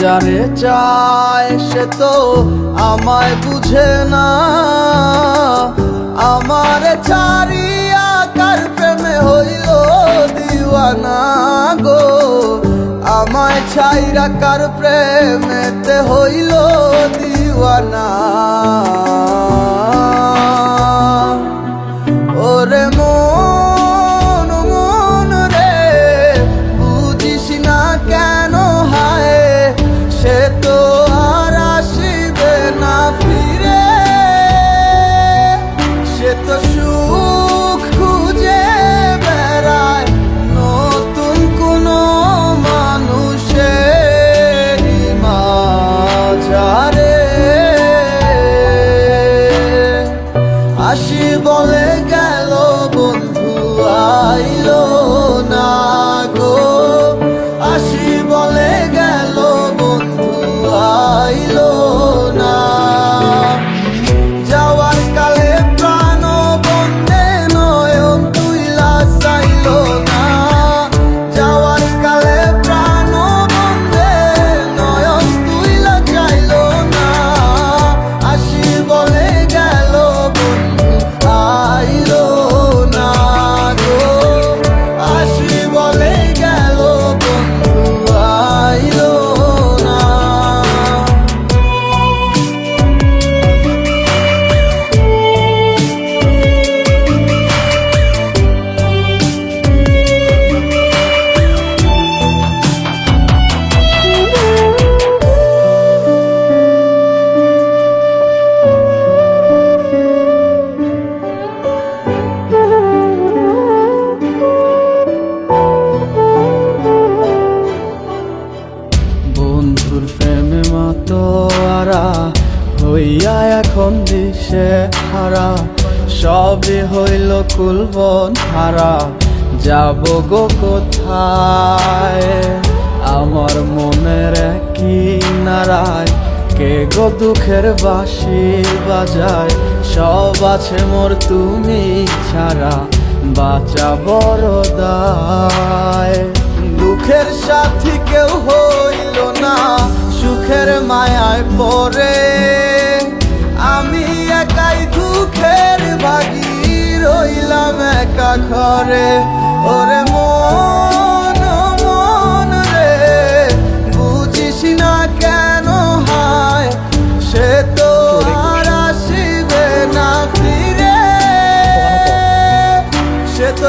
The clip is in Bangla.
যারে চায় সে তো আমায় বুঝে না। আমার ছাড়িয়া কার প্রেমে হইল দিওয়ানা গো? আমায় ছাইরা কার প্রেমেতে হইল দিওয়ানা? goleiro. এখন দিশে হারা সবে হইল কুলবন হারা যাব গো কোথায়? আমার মনের কি নারায়। কে গো দুঃখের বাঁশি বাজায়? সব আছে মোর তুমি ছাড়া, বাঁচা বড় দায়। দুঃখের সাথী কেউ হইল না, সুখের মায়ায় পড়ে। রে, ওরে মন মন রে, বুঝিস না কেন হয়, সে তো আর আসিবে না ফিরে। সে তো